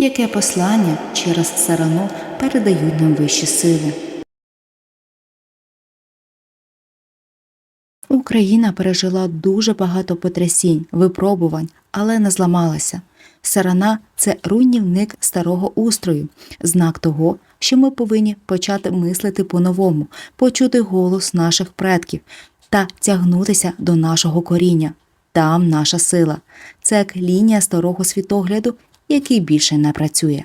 Яке послання через сарану передають нам вищі сили? Україна пережила дуже багато потрясінь, випробувань, але не зламалася. Сарана це руйнівник старого устрою, знак того, що ми повинні почати мислити по-новому, почути голос наших предків та тягнутися до нашого коріння. Там наша сила. Це як лінія старого світогляду, який більше не працює.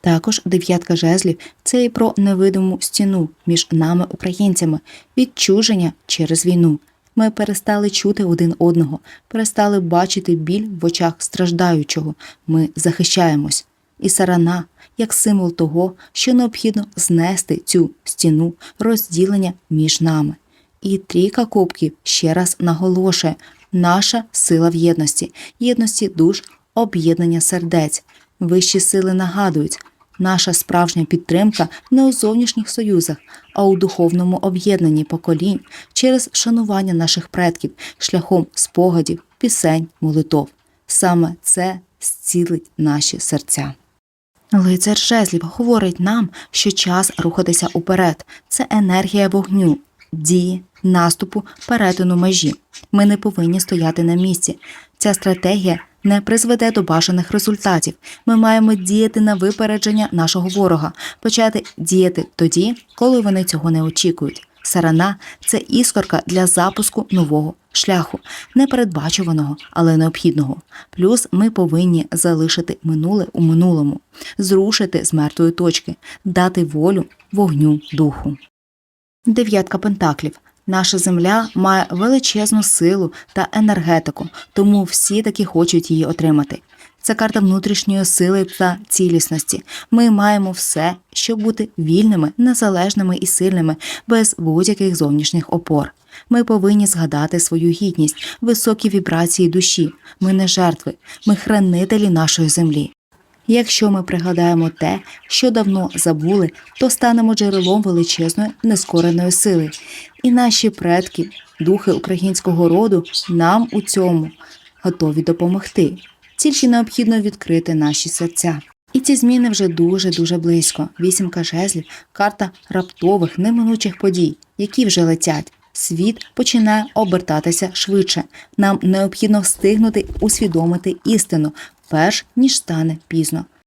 Також дев'ятка жезлів це і про невидиму стіну між нами, українцями, відчуження через війну. Ми перестали чути один одного, перестали бачити біль в очах страждаючого. Ми захищаємось. І сарана як символ того, що необхідно знести цю стіну розділення між нами. І трійка кубків ще раз наголошує наша сила в єдності, єдності душ, об'єднання сердець. Вищі сили нагадують, наша справжня підтримка не у зовнішніх союзах, а у духовному об'єднанні поколінь через шанування наших предків шляхом спогадів, пісень, молитов. Саме це зцілить наші серця. Лицар жезлів говорить нам, що час рухатися уперед. Це енергія вогню, дії, наступу, перетину межі. Ми не повинні стояти на місці. Ця стратегія не призведе до бажаних результатів. Ми маємо діяти на випередження нашого ворога, почати діяти тоді, коли вони цього не очікують. Сарана це іскорка для запуску нового шляху, непередбачуваного, але необхідного. Плюс ми повинні залишити минуле у минулому, зрушити з мертвої точки, дати волю вогню духу. Дев'ятка пентаклів. Наша земля має величезну силу та енергетику, тому всі таки хочуть її отримати. Це карта внутрішньої сили та цілісності. Ми маємо все, щоб бути вільними, незалежними і сильними, без будь-яких зовнішніх опор. Ми повинні згадати свою гідність, високі вібрації душі. Ми не жертви, ми хранителі нашої землі. Якщо ми пригадаємо те, що давно забули, то станемо джерелом величезної нескореної сили. І наші предки, духи українського роду, нам у цьому готові допомогти. Тільки необхідно відкрити наші серця. І ці зміни вже дуже дуже близько. Вісімка жезлів, карта раптових, неминучих подій, які вже летять. Світ починає обертатися швидше. Нам необхідно встигнути усвідомити істину, перш ніж стане пізно.